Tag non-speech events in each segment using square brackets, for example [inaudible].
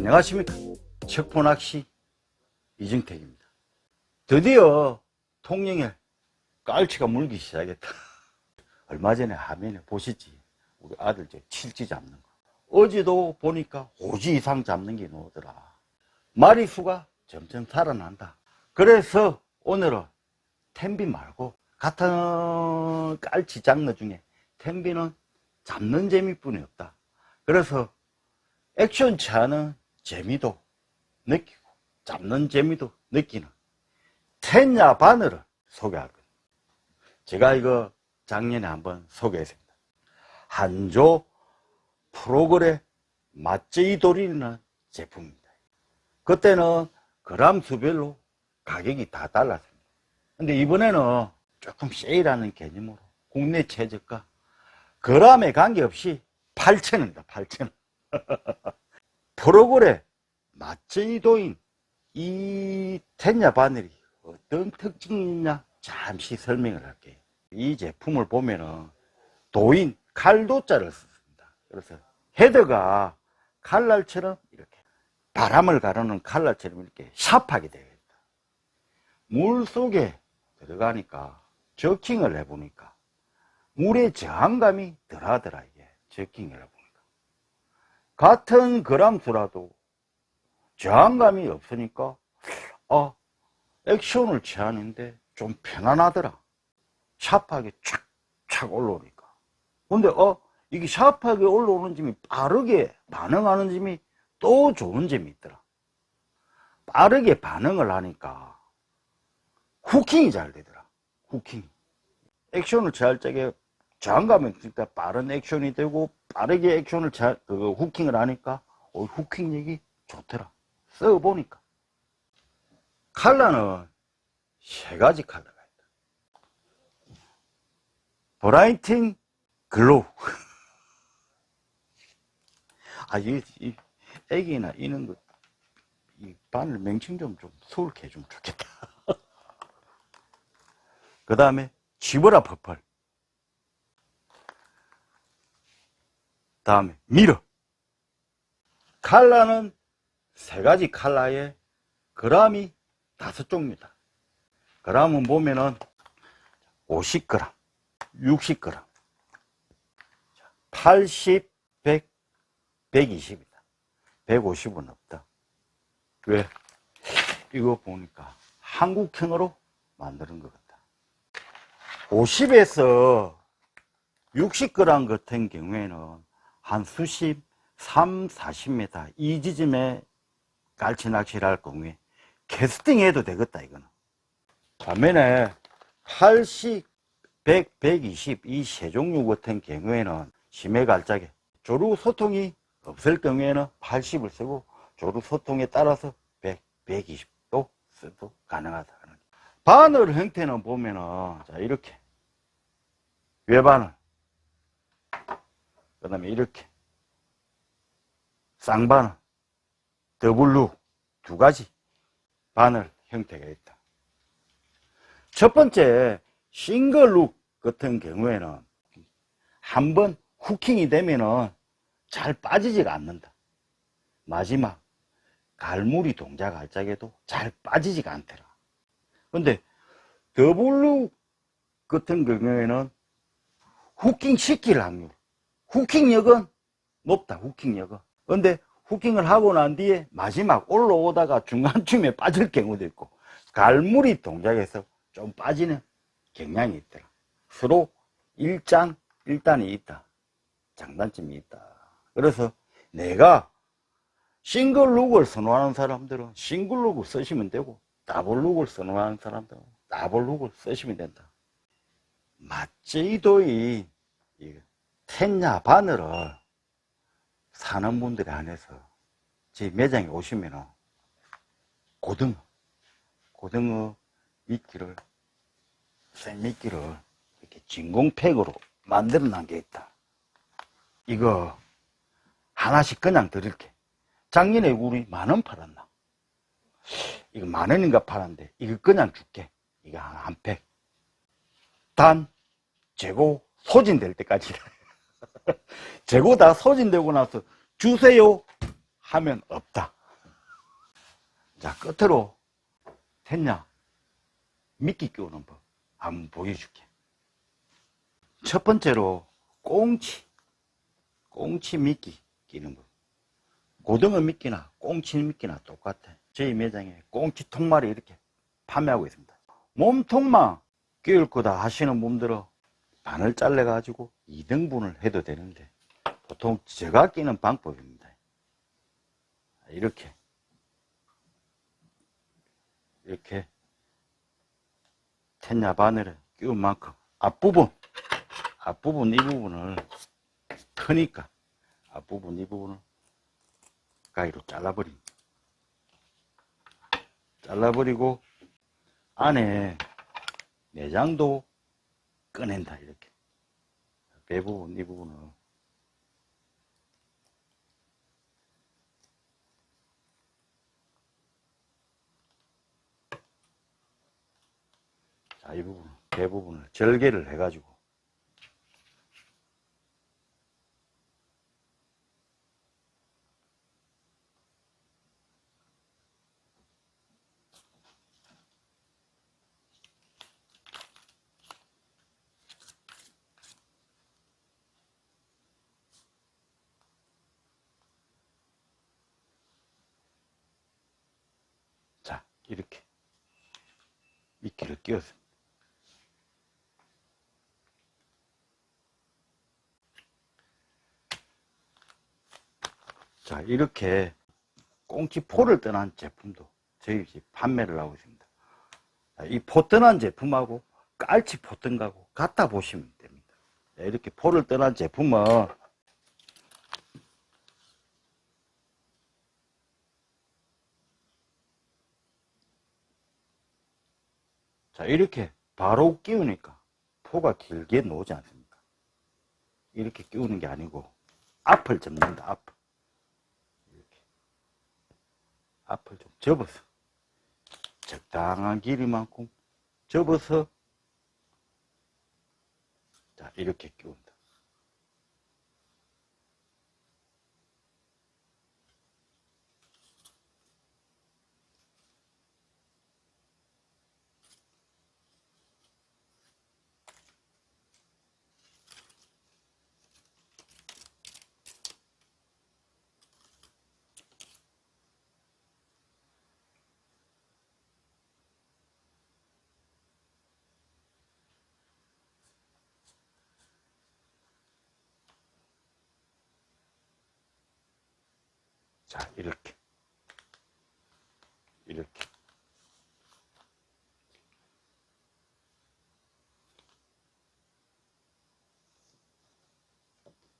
안녕하십니까. 척포낚시 이정택입니다. 드디어 통영에 깔치가 물기 시작했다. [laughs] 얼마 전에 화면에 보시지. 우리 아들 저 칠지 잡는 거. 어제도 보니까 5지 이상 잡는 게 나오더라. 마리수가 점점 살아난다. 그래서 오늘은 텐비 말고 같은 깔치 장르 중에 텐비는 잡는 재미뿐이 없다. 그래서 않은 재미도 느끼고 잡는 재미도 느끼는 텐야 바늘을 소개할 겁니다. 제가 이거 작년에 한번 소개했습니다. 한조 프로그램 맛제이 돌이라는 제품입니다. 그때는 그람 수별로 가격이 다 달랐습니다. 근데 이번에는 조금 세일하는 개념으로 국내 최저가 그람에 관계없이 8,000원입니다. 8,000원. [laughs] 프로그램 맛제이도인 이 텐야 바늘이 어떤 특징이 있냐 잠시 설명을 할게요. 이 제품을 보면은 도인 칼도자를 썼습니다. 그래서 헤드가 칼날처럼 이렇게 바람을 가르는 칼날처럼 이렇게 샤프하게 되어 있다. 물 속에 들어가니까 저킹을 해보니까 물의 저항감이 덜하더라 이게 저킹을 해보니까 같은 그람수라도 저항감이 없으니까 아 액션을 취하는데 좀 편안하더라. 샤프하게 촥촥 올라오니까. 근데 어 이게 샤프하게 올라오는 점이 빠르게 반응하는 점이 또 좋은 점이 있더라. 빠르게 반응을 하니까 후킹이 잘 되더라. 후킹 액션을 취할 적에 저항감이 있으니까 빠른 액션이 되고 빠르게 액션을 잘, 그 후킹을 하니까 어, 후킹력이 좋더라 써보니까 칼라는 세 가지 칼라가 있다 브라이팅 글로우 [laughs] 아, 이, 이, 애기나 이는 거, 이 바늘 명칭 좀, 좀 서울게 해주면 좋겠다. [laughs] 그 다음에, 지브라 퍼펄. 다음에, 미러. 칼라는 세 가지 칼라에 그람이 다섯 종류다. 그람은 보면은 50g, 60g, 80, 100, 120이다. 150은 없다. 왜? 이거 보니까 한국형으로 만드는 것 같다. 50에서 60g 같은 경우에는 한 수심 3, 40m 이 지점에 갈치 낚시를 할 경우에 캐스팅 해도 되겠다, 이거는. 반면에 80, 100, 120 이 세 종류 같은 경우에는 심해 갈짝에 조류 소통이 없을 경우에는 80을 쓰고 조류 소통에 따라서 100, 120도 써도 가능하다. 바늘 형태는 보면은 자 이렇게 외바늘 그 다음에 이렇게 쌍바늘 더블루 두 가지 바늘 형태가 있다. 첫 번째 싱글룩 같은 경우에는 한 번 후킹이 되면은 잘 빠지지가 않는다. 마지막 갈무리 동작 할 적에도 잘 빠지지가 않더라. 근데 더블룩 같은 경우에는 후킹 시킬 확률, 후킹력은 높다. 후킹력은. 근데 후킹을 하고 난 뒤에 마지막 올라오다가 중간쯤에 [laughs] 빠질 경우도 있고 갈무리 동작에서 좀 빠지는 경향이 있더라. 서로 일장 일단이 있다. 장단점이 있다. 그래서 내가 싱글 룩을 선호하는 사람들은 싱글 룩을 쓰시면 되고 더블 룩을 선호하는 사람들은 더블 룩을 쓰시면 된다. 맛제이도이 텐야 바늘을 사는 분들이 안에서 제 매장에 오시면은 고등어, 고등어 미끼를, 생미끼를 이렇게 진공팩으로 만들어 놓은 게 있다. 이거 하나씩 그냥 드릴게. 작년에 우리 만 원 팔았나? 이거 만 원인가 팔았는데 이거 그냥 줄게. 이거 한, 한 팩. 단 재고 소진될 때까지. [laughs] [laughs] 재고 다 소진되고 나서 주세요 하면 없다. 자, 끝으로 됐냐? 미끼 끼우는 법 한번 보여줄게. 첫 번째로 꽁치, 꽁치 미끼 끼는 법. 고등어 미끼나 꽁치 미끼나 똑같아. 저희 매장에 꽁치 통말이 이렇게 판매하고 있습니다. 몸통만 끼울 거다 하시는 분들은 반을 잘라가지고 2등분을 해도 되는데 보통 제가 끼는 방법입니다. 이렇게 이렇게 텐야 바늘에 끼운 만큼 앞부분 앞부분 이 부분을 트니까 앞부분 이 부분을 가위로 잘라버립니다. 잘라버리고 안에 내장도 꺼낸다 이렇게 배 부분 이 부분을 자, 이 부분, 배 부분을 절개를 해가지고 자, 이렇게 미끼를 끼웠습니다. 자, 이렇게 꽁치포를 떠난 제품도 저희 집 판매를 하고 있습니다. 자, 이포 떠난 제품하고 깔치 포뜬 거하고 갖다 보시면 됩니다. 자, 이렇게 포를 떠난 제품은 자, 이렇게 바로 끼우니까 포가 길게 나오지 않습니까? 이렇게 끼우는 게 아니고 앞을 접는다, 앞. 이렇게. 앞을 좀 접어서 적당한 길이만큼 접어서 자, 이렇게 끼운다. 자, 이렇게. 이렇게.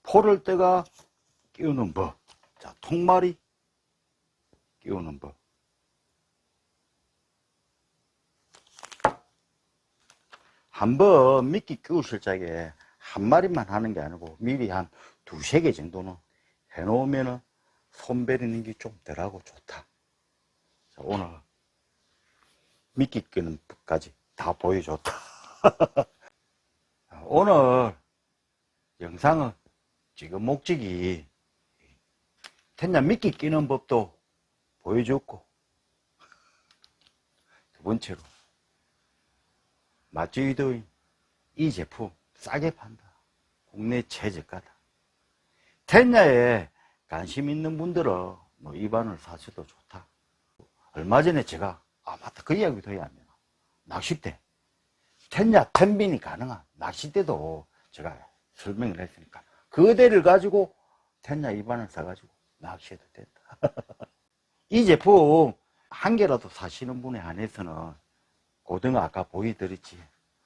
포를 때가 끼우는 법. 자, 통말이 끼우는 법. 한번 미끼 끼우실 적에 한 마리만 하는 게 아니고 미리 한 두세 개 정도는 해놓으면은 손 베리는 게 좀 덜하고 좋다. 자, 오늘 미끼 끄는 법까지 다 보여줬다. [laughs] 오늘 영상은 지금 목적이 텐냐 미끼 끼는 법도 보여줬고 두 번째로 맛주이도인 이 제품 싸게 판다. 국내 최저가다. 텐야에 관심 있는 분들은 뭐 입안을 사셔도 좋다. 얼마 전에 제가 아 맞다 그 이야기도 해야 합니다. 낚싯대 텐야 텐빈이 가능한 낚싯대도 제가 설명을 했으니까 그 대를 가지고 텐야 입안을 사가지고 낚시해도 된다. [laughs] 이 제품 한 개라도 사시는 분에 한해서는 고등어 아까 보여드렸지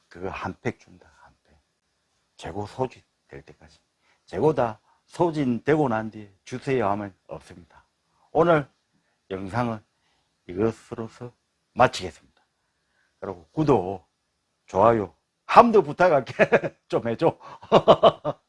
그거 한 팩 준다 한 팩. 재고 소진 될 때까지 재고 다 소진되고 난 뒤에 주세요 하면 없습니다. 오늘 영상은 이것으로서 마치겠습니다. 그리고 구독, 좋아요, 함도 부탁할게. [laughs] 좀 해줘. [laughs]